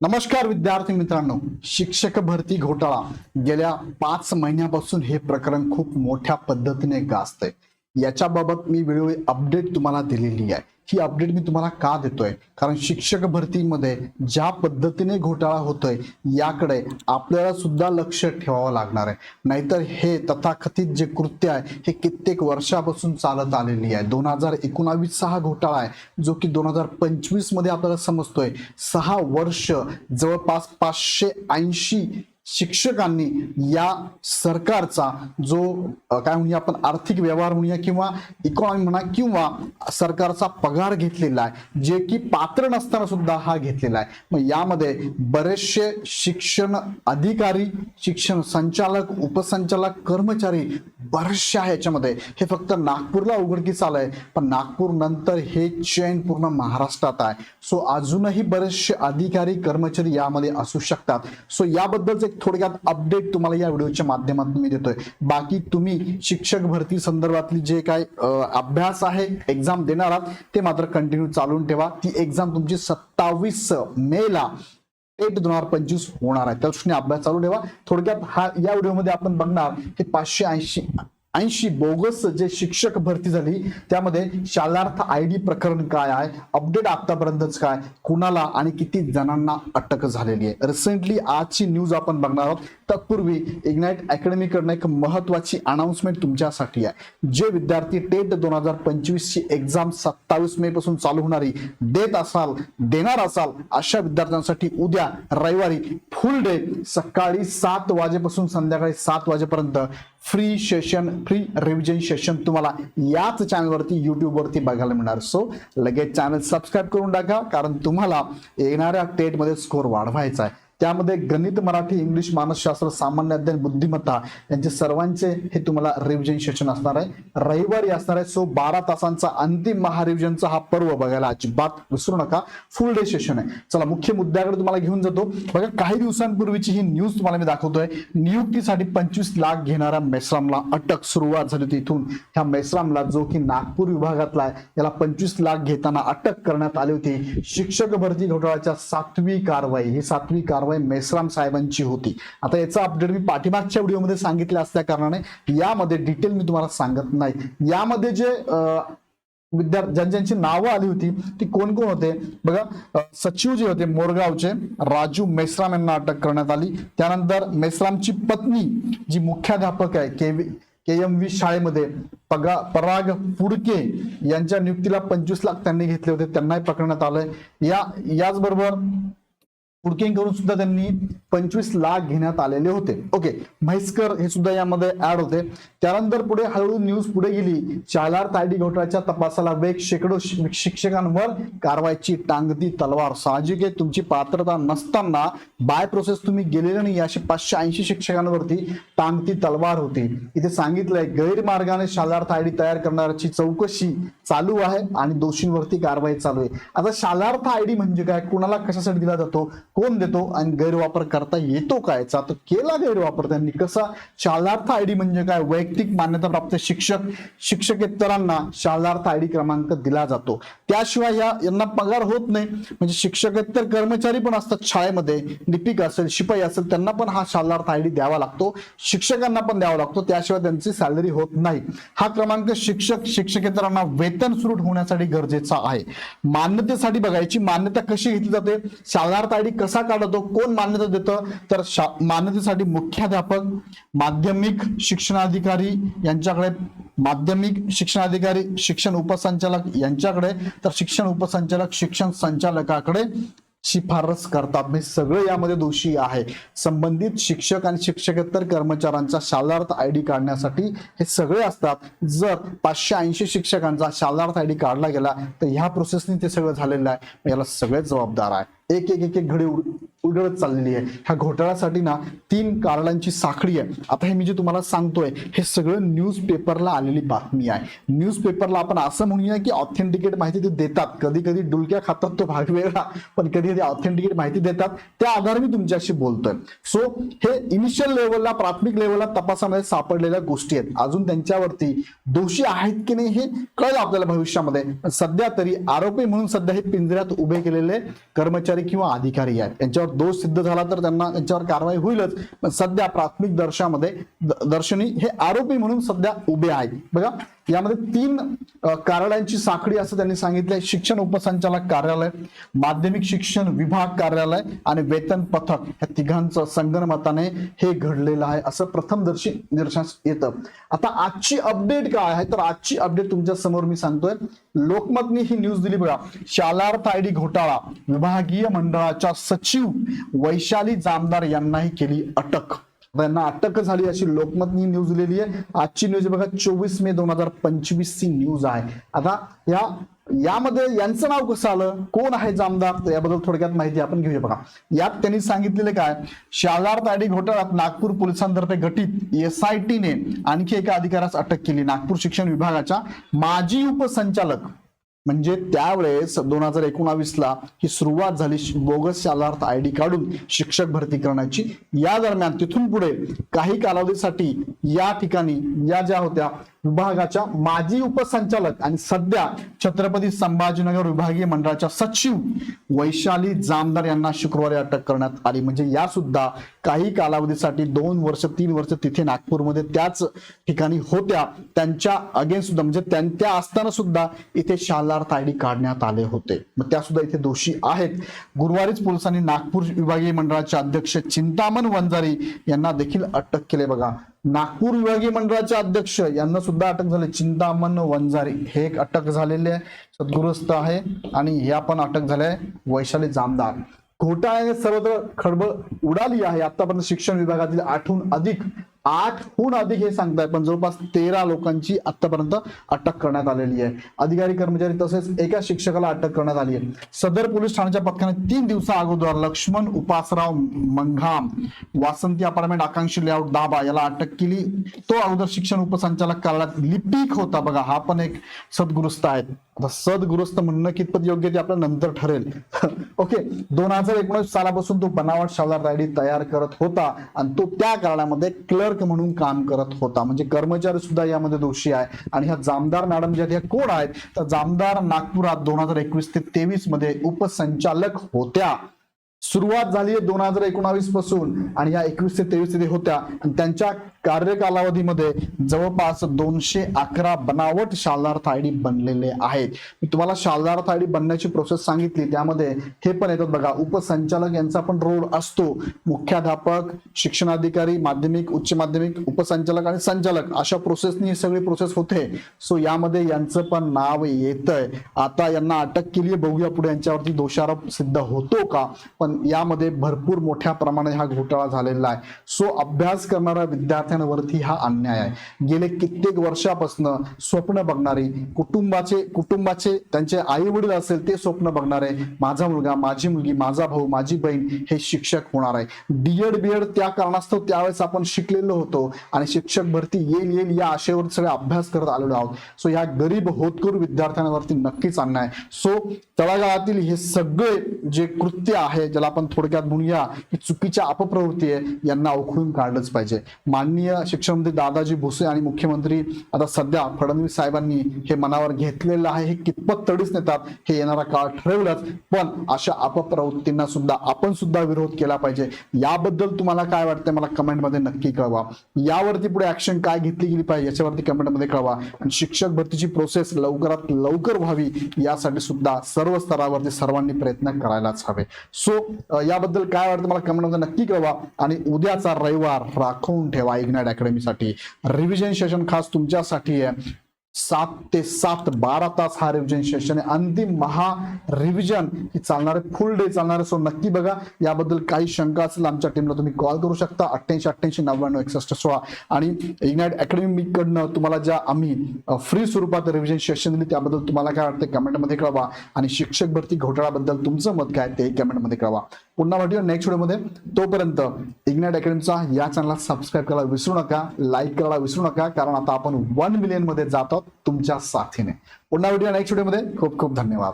नमस्कार विद्यार्थी मित्रांनो. शिक्षक भरती घोटाळा. गेल्या पाच महिन्यापासून हे प्रकरण खूप मोठ्या पद्धतीने गाजतंय. याच्याबाबत मी वेळोवेळी अपडेट तुम्हाला दिलेली आहे. ही अपडेट मी तुम्हाला का देतोय? कारण शिक्षक भरतीमध्ये ज्या पद्धतीने घोटाळा होतोय याकडे आपल्याला सुद्धा लक्ष ठेवावं लागणार आहे. नाहीतर हे तथाकथित जे कृत्य आहे हे कित्येक वर्षापासून चालत आलेली आहे. दोन हजार एकोणावीस हा घोटाळा आहे जो की दोन हजार पंचवीसमध्ये आपल्याला समजतोय. सहा वर्ष जवळपास पाचशे ऐंशी शिक्षकांनी या सरकारचा जो काय म्हणूया आपण आर्थिक व्यवहार म्हणूया किंवा इकॉनॉमी म्हणा किंवा सरकारचा पगार घेतलेला आहे जे की पात्र नसताना सुद्धा हा घेतलेला आहे. मग यामध्ये बरेचसे शिक्षण अधिकारी शिक्षण संचालक उपसंचालक कर्मचारी बरेचसे आहे याच्यामध्ये. हे फक्त नागपूरला उघडकीस आलंय पण नागपूर नंतर हे चेन पूर्ण महाराष्ट्रात आहे. सो अजूनही बरेचसे अधिकारी कर्मचारी यामध्ये असू शकतात. सो याबद्दलच एक थोडक्यात अपडेट तुम्हाला या व्हिडिओच्या माध्यमातून मी देतोय. बाकी तुम्ही शिक्षक भरती संदर्भातली जे काय अभ्यास आहे एक्झाम देणार आहात ते मात्र कंटिन्यू चालून ठेवा. ती एक्झाम तुमची सत्तावीस मेला एट दोन हजार पंचवीस होणार आहे. त्या दृष्टीने अभ्यास चालू ठेवा. थोडक्यात हा या व्हिडिओमध्ये आपण बघणार हे पाचशे ऐंशी ऐंशी बोगस जे शिक्षक भरती झाली त्यामध्ये शालार्थ आय डी प्रकरण काय आहे? अपडेट आतापर्यंतच काय? कुणाला आणि किती जणांना अटक झालेली आहे? रिसेंटली आजची न्यूज आपण बघणार आहोत. तत्पूर्वी इग्नाइट अकॅडमीकडनं एक महत्वाची अनाउन्समेंट तुमच्यासाठी आहे. जे विद्यार्थी टेट दोन हजार पंचवीसची एक्झाम सत्तावीस मे पासून चालू होणारी देत असाल देणार असाल अशा विद्यार्थ्यांसाठी उद्या रविवारी फुल डे सकाळी सात वाजेपासून संध्याकाळी सात वाजेपर्यंत free session free revision session तुम्हाला याच चॅनलवरती यूट्यूबवरती बघायला मिळणार. सो लगेच चॅनल सबस्क्राईब करून टाका कारण तुम्हाला येणाऱ्या टेटमध्ये स्कोर वाढवायचा आहे. त्यामध्ये गणित मराठी इंग्लिश मानसशास्त्र सामान्य अध्ययन बुद्धिमत्ता यांचे सर्वांचे हे तुम्हाला रिव्हिजन सेशन असणार आहे. रविवारी असणार आहे. सो बारा तासांचा अंतिम महारिव्हिजनचा हा पर्व बघायला अजिबात विसरू नका. फुल डे सेशन आहे. चला मुख्य मुद्द्याकडे तुम्हाला घेऊन जातो. बघा काही दिवसांपूर्वीची ही न्यूज तुम्हाला मी दाखवतोय. नियुक्तीसाठी पंचवीस लाख घेणाऱ्या मेस्रामला अटक सुरुवात झाली होती इथून. ह्या मेस्रामला जो की नागपूर विभागातला आहे याला पंचवीस लाख घेताना अटक करण्यात आली होती. शिक्षक भरती घोटाळ्याच्या सातवी कारवाई. ही सातवी कारवाई मेसराम साहेबांची होती. आता याचा अपडेट मी पाठीमागच्या व्हिडिओमध्ये सांगितलं असल्या कारणाने यामध्ये डिटेल मी तुम्हाला सांगत नाही. यामध्ये जे विद्यार्थी ज्यांची नावं आली होती ती कोण कोण होते? बघा सचिव जे होते मोरगावचे राजू मेसराम यांना अटक करण्यात आली. त्यानंतर मेसरामची पत्नी जी मुख्याध्यापक आहे के के एम व्ही शाळेमध्ये पगा पराग पुडके यांच्या नियुक्तीला पंचवीस लाख त्यांनी घेतले होते त्यांनाही पकडण्यात आलंय. या याचबरोबर पुडकेंकडून सुद्धा त्यांनी पंचवीस लाख घेण्यात आलेले होते. ओके म्हैसकर हे सुद्धा यामध्ये ऍड होते. त्यानंतर पुढे हळूहळू न्यूज पुढे गेली. चालार तायडी घोटाळ्याच्या तपासाला वेग शेकडो शिक्षकांवर कारवाईची टांगती तलवार. साहजिक आहे तुमची पात्रता नसताना बाय प्रोसेस तुम्ही गेलेले नाही असे पाचशे ऐंशी शिक्षकांवरती टांगती तलवार होती. इथे सांगितलंय गैरमार्गाने शालार्थ आयडी तयार करणाऱ्याची चौकशी चालू आहे आणि दोषींवरती कारवाई चालू आहे. आता शालार्थ आयडी म्हणजे काय? कुणाला कशासाठी दिला जातो? कोण देतो आणि गैरवापर करता येतो काय? तर केला गैरवापर त्यांनी. कसा? शालार्थ आयडी म्हणजे काय? वैयक्तिक मान्यता प्राप्त शिक्षक शिक्षकेतरांना शालार्थ आयडी क्रमांक दिला जातो. त्याशिवाय या यांना पगार होत नाही. म्हणजे शिक्षकेतर कर्मचारी पण असतात शाळेमध्ये. लिपिक असेल शिपाई असेल त्यांना पण हा शालार्थ आयडी द्यावा लागतो. शिक्षकांना पण द्यावा लागतो. त्याशिवाय त्यांची सॅलरी होत नाही. हा क्रमांक शिक्षक शिक्षकेतरांना वेतन सुरू होण्यासाठी गरजेचा आहे. मान्यतेसाठी बघायची मान्यता कशी घेतली जाते? शालार्थ आयडी कसा काढतो कोण मान्यता देतं? तर शा- मान्यतेसाठी मुख्याध्यापक माध्यमिक शिक्षणाधिकारी यांच्याकडे माध्यमिक शिक्षणाधिकारी शिक्षण उपसंचालक यांच्याकडे तर शिक्षण उपसंचालक शिक्षण संचालकाकडे शिफारस करतात. म्हणजे सगळे यामध्ये दोषी आहे. संबंधित शिक्षक आणि शिक्षकेतर कर्मचाऱ्यांचा शालार्थ आय डी काढण्यासाठी हे सगळे असतात. जर पाचशे ऐंशी शिक्षकांचा शालार्थ आय डी काढला गेला तर ह्या प्रोसेसने ते सगळं झालेलं आहे. याला सगळेच जबाबदार आहे. एक एक एक एक घडी उड- उलगडत चाललेली आहे. ह्या घोटाळ्यासाठी ना तीन कारणांची साखळी आहे. आता हे मी जे तुम्हाला सांगतोय हे सगळं न्यूज पेपरला आलेली बातमी आहे. न्यूज पेपरला आपण असं म्हणूया की ऑथेंटिकेट माहिती ते देतात. कधी कधी डुलक्या खातात तो भाग वेगळा पण कधी कधी ऑथेंटिकेट माहिती देतात. त्या आधारे मी तुमच्याशी बोलतोय. सो हे इनिशियल लेवलला प्राथमिक लेवलला तपासामध्ये सापडलेल्या गोष्टी आहेत. अजून त्यांच्यावरती दोषी आहेत की नाही हे कळलं आपल्याला भविष्यामध्ये. सध्या तरी आरोपी म्हणून सध्या हे पिंजऱ्यात उभे केलेले कर्मचारी किंवा अधिकारी आहेत. त्यांच्यावर दोष सिद्ध झाला तर त्यांना त्यांच्यावर कारवाई होईलच. पण सध्या प्राथमिक दर्शामध्ये दर्शनी हे आरोपी म्हणून सध्या उभे आहेत. बघा यामध्ये तीन कार्यालयांची साखळी असं त्यांनी सांगितलंय. शिक्षण उपसंचालक कार्यालय माध्यमिक शिक्षण विभाग कार्यालय आणि वेतन पथक या तिघांचं संगणमताने हे घडलेलं आहे असं प्रथमदर्शी निदर्शनास येतं. आता आजची अपडेट काय आहे? तर आजची अपडेट तुमच्यासमोर मी सांगतोय. लोकमतने ही न्यूज दिली बघा. शालार्थ आयडी घोटाळा विभागीय मंडळाच्या सचिव वैशाली जामदार यांनाही केली अटक. त्यांना अटक झाली अशी लोकमतनी न्यूज दिलेली आहे. आजची न्यूज बघा चोवीस मे दोन हजार पंचवीस ची न्यूज आहे. आता या यामध्ये यांचं नाव कसं आलं? कोण आहे जामदार? याबद्दल थोडक्यात माहिती आपण घेऊया बघा. यात त्यांनी सांगितलेले काय? शाजार आयडी घोटाळ्यात नागपूर पोलिसांतर्फे गठीत एस आय टीने आणखी एका अधिकाऱ्यास अटक केली. नागपूर शिक्षण विभागाच्या माजी उपसंचालक म्हणजे त्यावेळेस दोन हजार एकोणावीस ला ही सुरुवात झाली बोगस शालार्थ आय डी काढून शिक्षक भरती करण्याची. या दरम्यान तिथून पुढे काही कालावधीसाठी या ठिकाणी या ज्या होत्या विभागाच्या माजी उपसंचालक आणि सध्या छत्रपती संभाजीनगर विभागीय मंडळाच्या सचिव वैशाली जामदार यांना शुक्रवारी अटक करण्यात आली. म्हणजे या सुद्धा काही कालावधीसाठी दोन वर्ष तीन वर्ष तिथे नागपूरमध्ये त्याच ठिकाणी होत्या. त्यांच्या अगेन्स्ट सुद्धा म्हणजे त्यां- त्या असताना सुद्धा इथे शालार्थ आयडी काढण्यात आले होते. मग त्या सुद्धा इथे दोषी आहेत. गुरुवारीच पोलिसांनी नागपूर विभागीय मंडळाचे अध्यक्ष चिंतामण वंजारी यांना देखील अटक केले. बघा नागपूर विभागीय मंडळाचे अध्यक्ष यांना सुद्धा अटक झाली. चिंतामण वंजारी हे एक अटक झालेले आहे सद्गुरस्त आहे आणि ह्या पण अटक झाले वैशाली जामदार. घोटाळ्याने सर्वत्र खळबळ उडाली आहे. आतापर्यंत शिक्षण विभागातील आठहून अधिक आठहून अधिक हे सांगताय पण जवळपास तेरा लोकांची आतापर्यंत अटक करण्यात आलेली आहे. अधिकारी कर्मचारी तसेच एका शिक्षकाला अटक करण्यात आली आहे. सदर पोलीस ठाण्याच्या पथकाने तीन दिवसा अगोदर लक्ष्मण उपासराव मंघाम वासंती अपार्टमेंट आकांक्षी लेआउट दाबा याला अटक केली. तो अगोदर शिक्षण उपसंचालक कार्यालयात लिपिक होता. बघा हा पण एक सद्गुरुस्त आहे. आता सद्गुरुस्त म्हणणं कितपत योग्य ते आपल्या नंतर ठरेल. ओके दोन हजार एकोणीस सालापासून तो बनावट शालार रायडी तयार करत होता आणि तो त्या कारणामध्ये क्लर्क म्हणून काम करत होता. म्हणजे कर्मचारी सुद्धा यामध्ये दोषी आहे. आणि ह्या जामदार मॅडम ज्या ह्या कोण आहेत? तर जामदार नागपुरात दोन हजार एकवीस ते तेवीसमध्ये उपसंचालक होत्या. सुरुवात झाली आहे दोन हजार एकोणावीसपासून आणि या एकवीस ते तेवीस तिथे होत्या. आणि त्यांच्या कार्यकालावधीमध्ये जवळपास दोनशे अकरा बनावट शालदार आयडी बनलेले आहेत. मी तुम्हाला शालदार आयडी बनण्याची प्रोसेस सांगितली. त्यामध्ये हे पण येतात बघा. उपसंचालक यांचा पण रोल असतो. मुख्याध्यापक शिक्षणाधिकारी माध्यमिक उच्च माध्यमिक उपसंचालक आणि संचालक. अशा प्रोसेसनी ही सगळी प्रोसेस होते. सो यामध्ये यांचं पण नाव येतंय. आता यांना अटक केली बघूया पुढे यांच्यावरती दोषारोप सिद्ध होतो का? पण यामध्ये भरपूर मोठ्या प्रमाणात हा घोटाळा झालेला आहे. सो अभ्यास करणाऱ्या विद्यार्थ्यांवरती हा अन्याय आहे. गेले कित्येक वर्षापासून स्वप्न बघणारी कुटुंबाचे कुटुंबाचे त्यांचे आई वडील असेल ते स्वप्न बघणारे माझा मुलगा माझी मुलगी माझा भाऊ माझी बहीण हे शिक्षक होणार आहे. डीएड बीएड त्या कारणास्तव त्यावेळेस आपण शिकलेलो होतो आणि शिक्षक भरती येईल येईल या आशेवर सगळे अभ्यास करत आलेलो आहोत. सो या गरीब होतकरू विद्यार्थ्यांवरती नक्कीच अन्याय सो तळागाळातील हे सगळे जे कृत्य आहे ज्याला आपण थोडक्यात म्हणूया की चुकीच्या अपप्रवृत्ती आहे यांना उखळून काढलंच पाहिजे. माननीय शिक्षण शिक्षणमंत्री दादाजी भुसे आणि मुख्यमंत्री आता सध्या फडणवीस साहेबांनी हे मनावर घेतलेलं आहे. हे कितपत तडीस नेतात हे येणारा काळ ठरवलंच. पण अशा अपप्रवृत्तींना सुद्धा आपण सुद्धा विरोध केला पाहिजे. याबद्दल तुम्हाला काय वाटतंय मला कमेंटमध्ये नक्की कळवा. यावरती पुढे ऍक्शन काय घेतली गेली पाहिजे याच्यावरती कमेंटमध्ये कळवा. आणि शिक्षक भरतीची प्रोसेस लवकरात लवकर व्हावी यासाठी सुद्धा सर्व स्तरावरती सर्वांनी प्रयत्न करायलाच हवे. सो याबद्दल काय वाटतं मला कमेंटमध्ये नक्की कळवा. आणि उद्याचा रविवार राखून ठेवा. इग्नाइट अकॅडमीसाठी. रिव्हिजन सेशन खास तुमच्यासाठी आहे. सात ते सात बारा तास हा रिव्हिजन सेशन आहे. अंतिम महा रिव्हिजन ही चालणारे फुल डे चालणारे. सो नक्की बघा. याबद्दल काही शंका असेल आमच्या टीमला तुम्ही कॉल करू शकता. अठ्ठ्याऐंशी अठ्ठ्याऐंशी नव्याण्णव एकसष्ट सोळा. आणि इग्नाइट अकॅडमी कडनं तुम्हाला ज्या आम्ही फ्री स्वरूपात रिव्हिजन सेशन दिली त्याबद्दल तुम्हाला काय वाटतं कमेंटमध्ये कळवा. आणि शिक्षक भरती घोटाळ्याबद्दल तुमचं मत काय ते कमेंटमध्ये कळवा. पुन्हा भेटूया नेक्स्ट व्हिडिओमध्ये तोपर्यंत इग्नाइट अकॅडमीचा या चॅनलला सबस्क्राईब करायला विसरू नका लाईक करायला विसरू नका कारण आता आपण वन मिलियनमध्ये जातो तुमच्या साथीने. पुन्हा भेटूया नेक्स्ट व्हिडिओमध्ये खूप खूप धन्यवाद.